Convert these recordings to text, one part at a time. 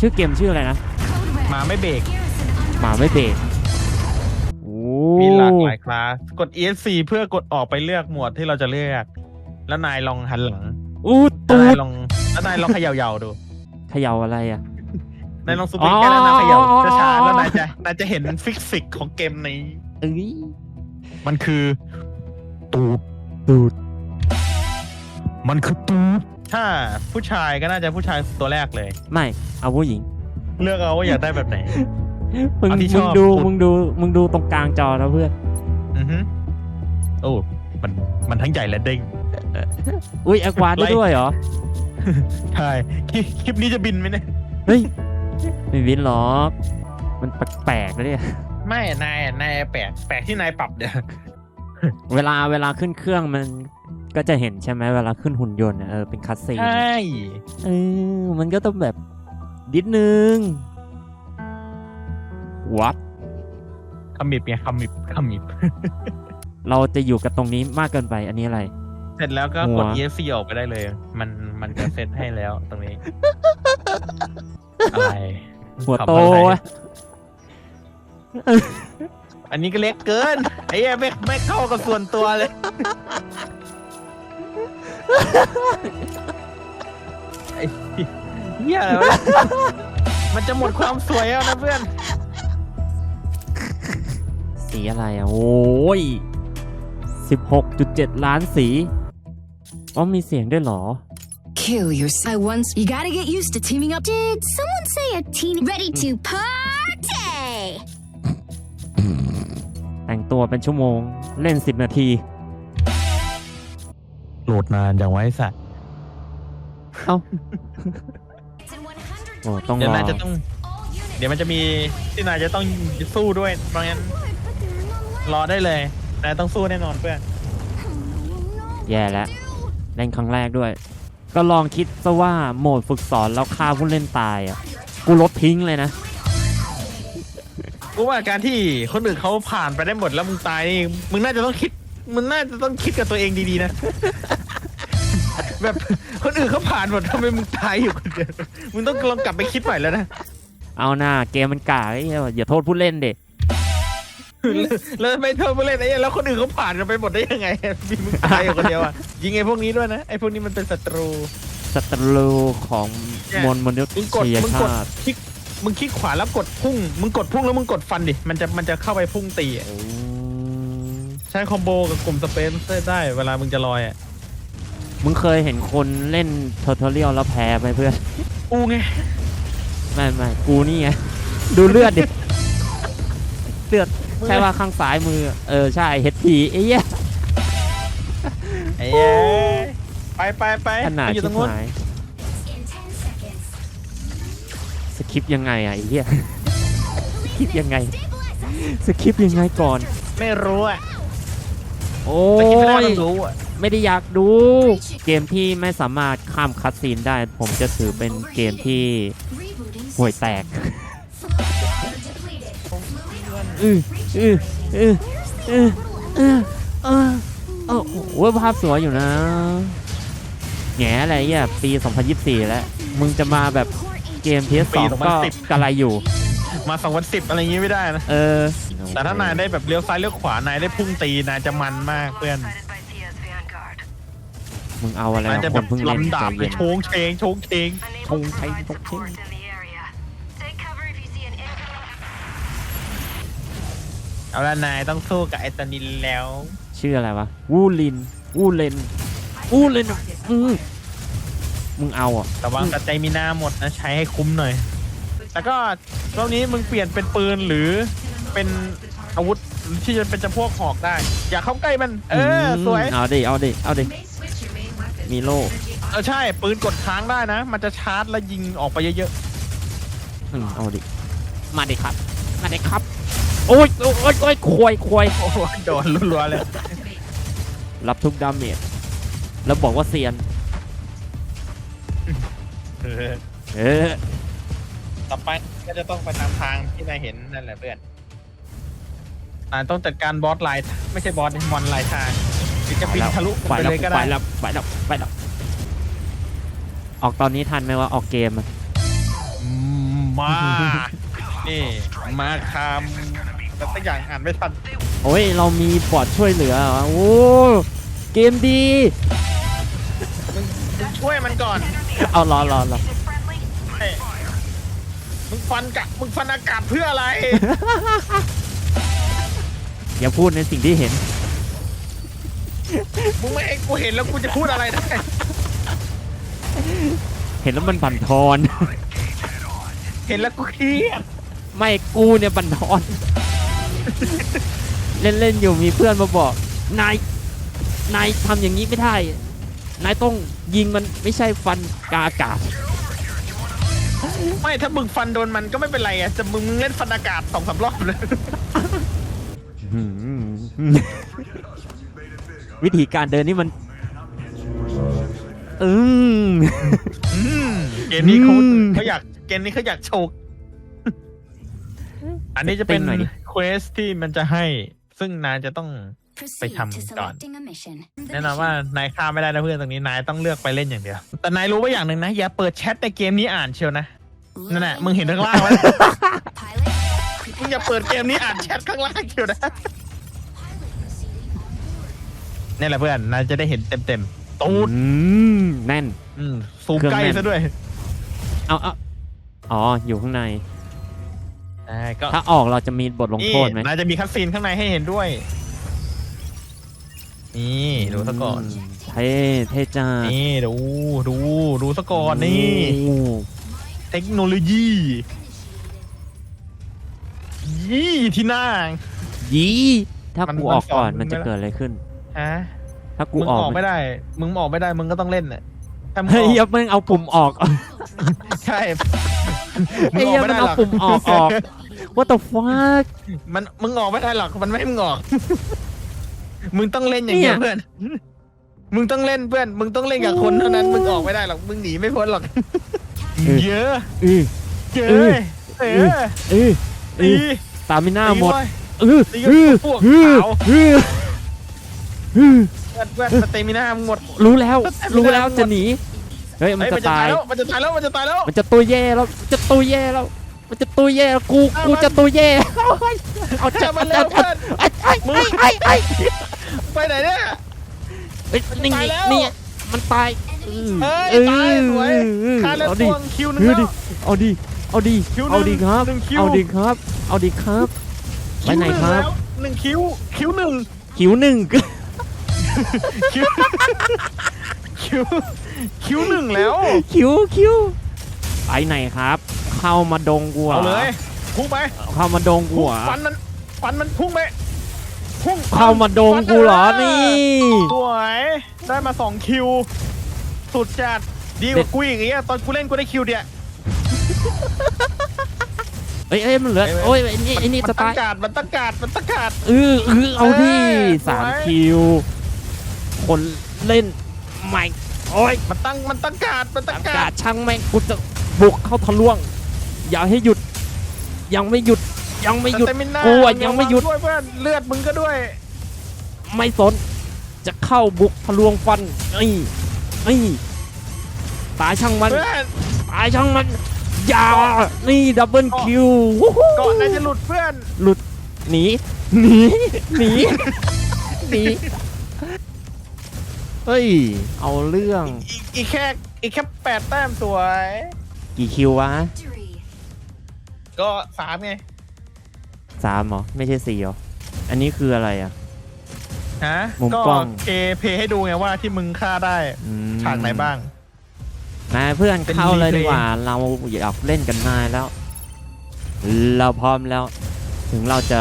ชื่อเกมชื่ออะไรนะหมาไม่เบรกหมาไม่เบรกโอ้มีหลากหลายคลาสกด ESC เพื่อกดออกไปเลือกหมวดที่เราจะเลือก แล้วนายลองหันหลังอู้แล้วตูนายดลองแล้วนายลองเขย่าๆดูเขย่าอะไรอะ นายลองซูมใกล้ๆแล้วนายเขย่าอ๋อช้าๆแล้วนายจะนายจะเห็นฟิกฟิกของเกมนี้เอ้ยมันคือ ตูดตูด มันคือตูดถ้าผู้ชายก็น่าจะผู้ชายตัวแรกเลย ไม่เอาผู้หญิง เลือกเอาว่าอยากได้แบบไหน มึงเอาที่ชมึองบดูพูดมึงดูมึงดูตรงกลางจอนะเพื่อนอือฮึโอ้มันมันทั้งใหญ่และเด้ง อุ้ยแอควาได้ไล่ด้วยเหรอใช่คลิปคลิปนี้จะบินไหมเนี่ย เฮ้ยไม่วินหรอกมันแปลกๆนะเนี่ยไม่นายนายแปลกแปลกที่นายปรับเดี๋ยวเวลาเวลาขึ้นเครื่องมัน ก็จะเห็นใช่ไหมเวลาขึ้นหุ่นยนต์อะเออเป็นคัสซีนใช่เออมันก็ต้องแบบนิดนึงวัดขมิบไงขมิบขมิบ เราจะอยู่กับตรงนี้มากเกินไปอันนี้อะไร เสร็จแล้วก็หักวด ESC ออกไปได้เลย มันมันจะเซตให้แล้วตรงนี้ อะไร หัวโตขำอะไรวะอันนี้ก็เล็กเกิน ไอ้เหี้ยไม่ไม่เข้ากับส่วนตัวเลย ไอ้เหี้ยอะไรวะเนี่ยมันจะหมดความสวยแล้วนะเพื่อน สีอะไรอะ โอ้ยสิบหกจุดเจ็ดล้านสีอ๋อมีเสียงด้วยเหรอ Kill yourself. I once. You gotta get used to teaming up. Did someone say a teen ready to party? แต่งตัวเป็นชั่วโมง เล่นสิบนาที โหลดนานจังไว้สัตว์เอ้า โอ้ต้องเดี๋ยรวอนายจะต้อง เดี๋ยวมันจะมีที่นายจะต้องสู้ด้วย เพราะงั้นรอได้เลยนายต้องสู้แน่นอนเพื่อนแย่แล้วเล่นครั้งแรกด้วย ก็ลองคิดซะว่าโหมดฝึกสอนแล้วฆ่าผู้เล่นตายอะ กูลบทิ้งเลยนะ กูว่าการที่คนอื่นเขาผ่านไปได้หมดแล้วมึงตายนี่มึงน่าจะต้องคิดมึงน่าจะต้องคิดกับตัวเองดีๆนะ แบบคนอื่นเขาผ่านหมดทำไมมึงตายอยู่คนเดียวมึงต้องลองกลับไปคิดใหม่แล้วนะเอาหน้าเกมมันกากไอ้เหี้ยอย่าโทษผู้เล่นเด็แล้วไม่เธอมาเล่นไอ้เหี้ยแล้วคนอื่นเขาผ่านกันไปหมดได้ยังไงมีมึงตายอยู่คนเดียวอะยิงไอ้พวกนี้ด้วยนะไอ้พวกนี้มันเป็นศัตรูศัตรูของเนี่ยมวลมนุษมึงกดยมึงกดชาติคลิกมึงคลิกขวาแล้วกดพุ่ง มึงกดพุ่งแล้วมึงกดฟันดิมันจะมันจะเข้าไปพุ่งตีอะโอ้ใช้คอมโบกับกลุ่มสเปนเซอร์ได้เวลามึงจะลอยอะ มึงเคยเห็นคนเล่นเทอร์เทเรียลแล้วแพ้ไหมเพื่อน กูไงไม่ไม่กูนี่ไง ดูเลือดดิ เลือด ใช่ว่าข้างซ้ายมือ เออ ใช่เฮดพีไอ้เหี้ยไอ้เย้ยไปไปไปขนาดไปอยู่ตชิรบงนู้นหายสคริปต์ยังไงอะไอ้เหี้ยสคริปต์ยังไง สคริปต์ยังไงก่อน ไม่รู้อะโอ้แต่คิดไม่ได้ย ต้องรู้อะ ไม่ได้อยากดู เกมที่ไม่สามารถข้ามคัดซีนได้ ผมจะถือเป็นเกมที่ห่วยแตกอืออืออืออืออือเออเออโอ้ภาพสวยอยู่นะแง่อะไรอะปี 2024 แล้ว มึงจะมาแบบเกม PS2 ก็กระไรอยู่ มาสองวันสิบอะไรอย่างงี้ไม่ได้นะ เออ แต่ถ้านายได้แบบเลี้ยวซ้ายเลี้ยวขวา นายได้พุ่งตี นายจะมันมากเพื่อน มึงเอาอะไรนายมาจะคแบนบเพิ่งเล่นลำดาบใจไปเย็นโชงเชงโชงเชงชงไทยชงเชงเอาละนายต้องสู้กับไอตานินแล้ว ชื่ออะไรวะ วูลิน วูเลน วูเลนอือมึงเอาอะ ระวังกับใจมีหน้าหมดนะใช้ให้คุ้มหน่อยแล้วก็รอบนี้มึงเปลี่ยนเป็นปืนหรือเป็นอาวุธที่จะเป็นจำพวกหอกได้ อย่าเข้าใกล้มัน เออ สวย เอาดิ เอาดิ เอาดิ มีโล่เออใช่ปืนกดค้างได้นะ มันจะชาร์จแล้วยิงออกไปเยอะอืมเอาดิ มาดิครับ มาดิครับ โอ้ยโอ้ยโอ้ยควายควายๆโอ้โหโดนรัวๆเลยรับทุกดาเมจแล้วบอกว่าเซียน เออเออต่อไปก็จะต้องไปตามทางที่นายเห็นนั่นแหละเพื่อนอ่าต้องจัดการบอสไลน์ไม่ใช่บอสมอนไลน์ทาง หรือจะบินทะลุไปไปแล้วเลยก็ไปได้แล้วไปแล้วไปแล้วออกตอนนี้ทันไหมว่าออกเกมอะอืมมานี่มาคามแต่สักอย่างอ่านไม่ทันโอ้ยเรามีบอร์ดช่วยเหลือเหรอโอ้เกมดี มึงมึงช่วยมันก่อนเอารอรอรอเฮ้ยมึงฟันกะมึงฟันอากาศเพื่ออะไรอย่าพูดในสิ่งที่เห็น มึงไม่ให้กูเห็นแล้วกูจะพูดอะไรได้เห็นแล้วมันบั่นทอน เห็นแล้วกูเครียดไม่กูเนี่ยบั่นทอน เล่นเล่นๆอยู่มีเพื่อนมาบอก นาย นายทำอย่างนี้ไม่ได้ นายต้องยิงมันไม่ใช่ฟันกาอากาศ ไม่ถ้ามึงฟันโดนมันก็ไม่เป็นไรอะแต่มึงเล่นฟันอากาศสองสามรอบเลยอืม วิธีการเดินนี่มัน อืม อืมเกมนี้เขาอืมเขาอยากเกมนี้เขาอยากโชว์อันนี้จะเป็นเต้นหน่อยดิ เควสที่มันจะให้ ซึ่งนายจะต้อง Proceed thăm to ก่อน selecting a mission. แน่นอนว่านายฆ่าไม่ได้นะเพื่อนตรงนี้นายต้องเลือกไปเล่นอย่างเดียว แต่นายรู้ไว้อย่างหนึ่งนะ อย่าเปิดแชทในเกมนี้อ่านเชียวนะนั่นแหละมึงเห็นข้างล่างไหม Pilot, มึงอย่าเปิดเกมนี้อ่านแชทข้างล่างเชียวนะ นี่แหละเพื่อนนายจะได้เห็นเต็มๆตูดอืมแน่น อืมซูมเครื่องใกล้แน่นซะด้วยเอาเอาอ๋อ อยู่ข้างในอ่าก็ถ้าออกเราจะมีบทลงนี่โทษไหมนายจะมีคัดซีนข้างในให้เห็นด้วย นี่ดูซะก่อนมเท่เท่จ้านี่ดูดูดูซะก่อนนี่โอ้เทคโนโลยียี่ที่หน้ายีถ้ามันกูออกก่อนมันสอนมันจะไม่ได้เกิดอะไรขึ้น ฮะถ้ากูมึงอออกอกมันไม่ได้ มึงออกไม่ได้ มึงก็ต้องเล่นน่ะถ้ามึงเฮ้ยออกยับแม่งเอาปุ่มออกใช่มึไอ้งออเหี้กยไม่มันได้หเอารอกปุ่มออกออก What the fuck มันมึงออกไม่ได้หรอกมันไม่ให้มึงออก มึงต้องเล่นอย่างเดียวเนี่ย เพื่อน มึงต้องเล่นเพื่อน มึงต้องเล่นกับคนเท่านั้น มึงออกไม่ได้หรอก มึงหนีไม่พ้นหรอก เยอะ อือ เยอะเออเอเอออเออเอตีอตามิน่าหมดตีเว้ยเออตีกับเออพวกเออขาวเออ เออเพื่อนเพื่อนสเตมิน่ามึงหมด รู้แล้วแต่ไม่รู้ได้แล้วหมดจะหนีเฮ้ยมันเฮ้ยจะมันจะตาตายยแล้ว มันจะตายแล้ว มันจะตายแล้ว มันจะตัวแย่แล้วมันจะตัวแย่แล้ว มันจะตัวแย่แล้วกูเอากูมัน จะตัวแย่เอาจัจับบมันจัเร็บวเพื่อน ไอ้ไอ้มึง ไอ้ไอ้ไอ้ไปไหนเนี่ยเฮ้ยนี่ตายแล้ว นี่มันตายเฮ้ยตายสวยคาแล้วเอาตดิ วงคิวหนึงเฮ้ยแล้ดิวเอาดิ เอาดิ คิวหนึ่งเอาดิครับ หนึ่งคิว เอาดิครับ เอาดิครับ ไปไหนครับวหนึ่งคิว คิวหนึ่งคิวหนึ่ง คิวคิวคิวหนึ่งแล้วคิวคิวไปไหนครับ เข้ามาดงกูหรเอาเลยพุ่งไปเข้ามาดงกูพุ่งเหรอฟันมันฟันมันพุ่งไปพุ่งเข้ามาดงกูเหรอนี่สวยได้มาสองคิว สุดจัดดีกว่ากูอีกไอ้เงี้ยตอนกูเล่นกูได้คิวเดียวเอ้ยเอ้ยมันเหลือเอ้ยโอ้ยไอ้นี่ไอ้นี่มัจะตั้ตางยการดมันตั้งการดมันตั้งการดเออเออเอาดิเอ้ยสามสวยคิว คนเล่นใหม่โอ้ยมันตั้งมันตั้งการดมันตั้อางการกาดศช่างแม่งกูจะบุกเข้าทะลวง อย่าให้หยุด ยังไม่หยุด ยังไม่หยุดสเตมิน่ากูอะยังไม่หยุด ด้วยเพื่อนเลือดมึงก็ด้วยไม่สน จะเข้าบุกทะลวงฟันไอ้ไอ้ตายช่างมัน เพื่อนตายช่างมัน อย่า นี่ดับเบิลคิวก่อนนายจะหลุดเพื่อนหลุดหนี หนี หนี หนี เฮ้ย เอาเรื่อง อีกอีกแค่อีกแค่แปดแต้มสวย กี่คิววะ victory. ก็สามไงสามเหรอ ไม่ใช่สี่เหรอ อันนี้คืออะไรอะ ฮะมุมก็กล้องเพย์เพย์ให้ดูไงว่าที่มึงฆ่าได้อืมฉากไหนบ้าง มาเพื่อนเป็นเข้าเลยรีเพลย์ดีกว่า เราอยากเล่นกันนานแล้ว เราพร้อมแล้ว ถึงเราจะ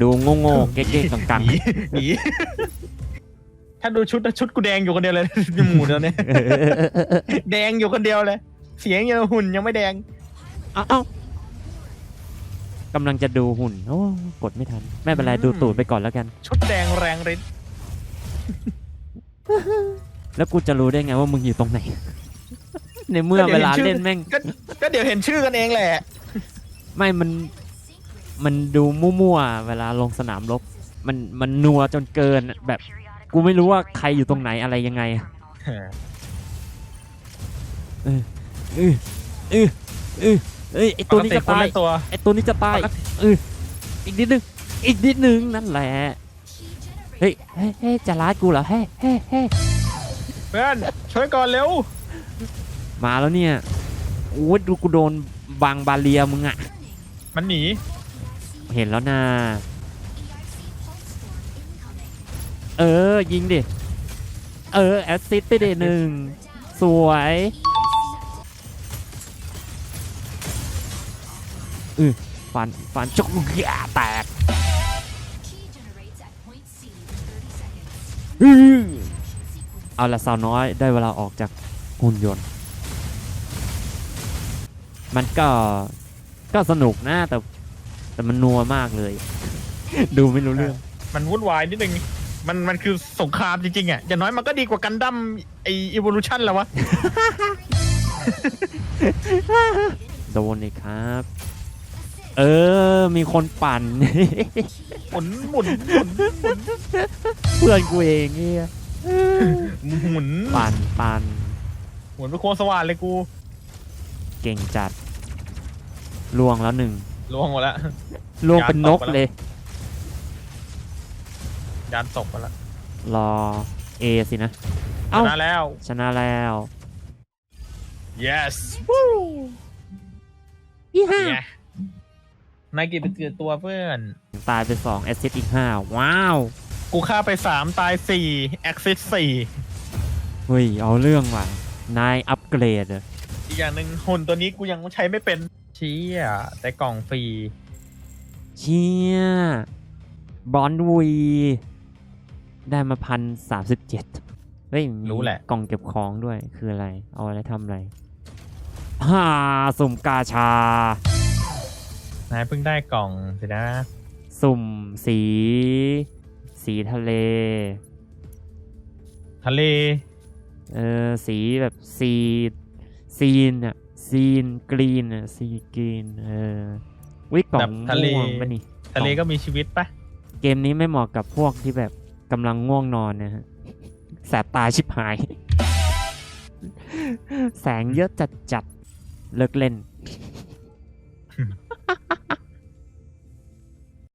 ดูโง่ๆเก๊กๆกังหนีหนี ถ้าดูชุดนะชุดกูแดงอยู่คนเดียวเลยหมูเดียวเนี่ยๆแดงอยู่คนเดียวเลย เสียงยังหุ่นยังไม่แดงเอ้าเอ้ากำลังจะดูหุ่นโอ้กดไม่ทัน ไม่เป็นไรอืมดูตูดไปก่อนแล้วกัน ชุดแดงแรงฤทธิ์แล้วกูจะรู้ได้ไงว่ามึงอยู่ตรงไหน ในเมื่อเวลาเล่นแม่งก็ก็เดี๋ยวเห็นชื่อกันเองแหละ ไม่มันมันดูมั่วๆเวลาลงสนามรบมันมันนัวจนเกินแบบ กูไม่รู้ว่าใครอยู่ตรงไหนอะไรยังไงเออเออเออเอ้ยไอปตัวกนี้ติจะคนตายเล่นตัวไอตัวนี้จะตายปกติเอออีกนิดนึงอีกนิดนึงนั่นแหละเฮ้ยเฮ้ยเฮ้ยจะร้ายกูเหรอเฮ้ยเฮ้ยเฮ้ยเพื่อนช่วยก่อนเร็วมาแล้วเนี่ยโอ้ยดูกูโดนบังบาเลียมึงอะมันหนี เห็นแล้วนะ เออ ยิงดิ เออ แอสซิสต์ไปเดหนึ่ง สวยอือฟัน ฟันจุกแย่แตกอือเอาละสาวน้อยได้เวลาออกจากหุ่นยนต์ มันก็ก็สนุกนะแต่แต่มันนัวมากเลย ดูไม่รู้เรื่อง มันวุ่นวายนิดนึง มันมันคือสงครามจริงๆอะอย่างน้อยมันก็ดีกว่ากันดั้มไออีวอลูชันแล้ววะ โดนเลยครับ เออ มีคนปั่น หมุนหมุนหมุนเพื่อนกูเองเนี่ยหมุนปั่นปั่นหมุนไปโคสว่านเลยกูเก่งจัดล่วงแล้วหนึ่งล่วงหมดแล้วล่วงเป็นนกยานตกไปแล้วเลย ยานตกไปแล้วรอเอสินะ ชเอ้า นะแล้ว ชนะแล้ว yes ยี่ห้าไงนายกินไปเกือตัวเพื่อน ตายไปสองแอสซิสอีกห้าว้าว กูฆ่าไปสามตายสี่แอคซิสสี่เฮ้ย เอาเรื่องว่ะ นายอัปเกรดอะอีกอย่างหนึ่งหุ่นตัวนี้กูยังใช้ไม่เป็นเชี้อะแต่กล่องฟรี เชี่ยบอลวี ได้มาพันสามสิบเจ็ดเฮ้ยมีรู้แหละ กล่องเก็บของด้วยคืออะไร เอาอะไรทำอะไรฮ่าสุ่มกาชา นายเพิ่งได้กล่องสินะ สุ่มสี สีทะเล ทะเล เออสีแบบซีซีนอะซีนกรีนอะซีกรีนเออวิกล่องม่วงปะนี่ทะเลก็มีชีวิตปะเกมนี้ไม่เหมาะกับพวกที่แบบ กำลังง่วงนอนนะฮะแสบตาชิบหาย แสงเยอะจัดจัดเลิกเล่น